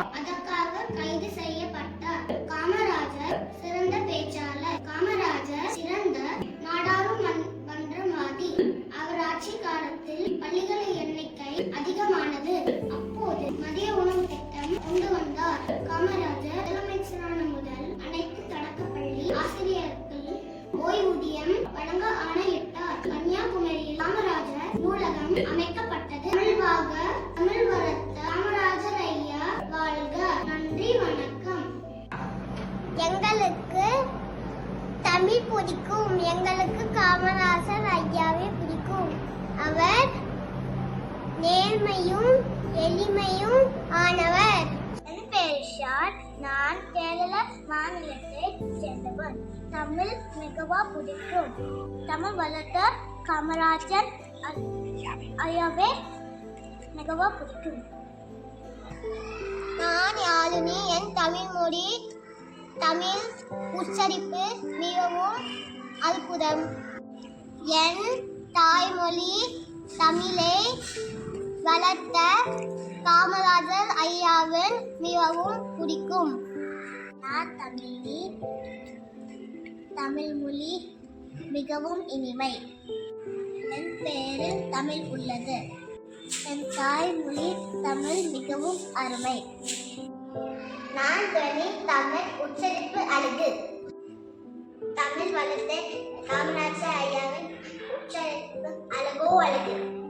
அதற்காக கைது செய்யப்பட்டார். காமராஜர் சிறந்த பேச்சாளர். காமராஜர் சிறந்த நாடாளுமன்றவாதி. அவர் ஆட்சி காலத்தில் பள்ளிகளின் எண்ணிக்கை அதிகமானது. அப்போது மதிய உணவு திட்டம் கொண்டு வந்தார். காமராஜர் முதலமைச்சரான முதல் அனைத்து தொடக்க பள்ளி ஆசிரியர்களும் ஓய்வூதியம் வழங்க ஆணையிட்டார். கன்னியாகுமரியில் காமராஜர் நூலகம் அமைக்கப்பட்டது. தமிழ்வாக தமிழ் வரத்து எங்களுக்கு தமிழ் பிடிக்கும். எங்களுக்கு காமராசர் ஐயாவே பிடிக்கும். அவர் நேர்மையும் எளிமையும் ஆனவர். என் பேர் நான் கேரள மாநிலத்தை சேர்ந்தவர் தமிழ் மிகவும் பிடிக்கும். தமிழ் வளர்த்த காமராஜர் ஐயாவே மிகவும் பிடிக்கும். நான் யாழினி. என் தமிழ் மொழி தமிழ் உச்சரிப்பு மிகவும் அற்புதம். என் தாய்மொழி தமிழை வளர்த்த காமராஜர் ஐயாவின் மிகவும் பிடிக்கும். நான் தமிழி தமிழ் மொழி மிகவும் இனிமை. என் பெயரில் தமிழ் உள்ளது. என் தாய்மொழி தமிழ் மிகவும் அருமை. குரலில் தமிழ் உச்சரிப்பு அழகு. தமிழ் வளர்த்த காமராஜர் ஐயாவின் உச்சரிப்பு அழகோ அழகு.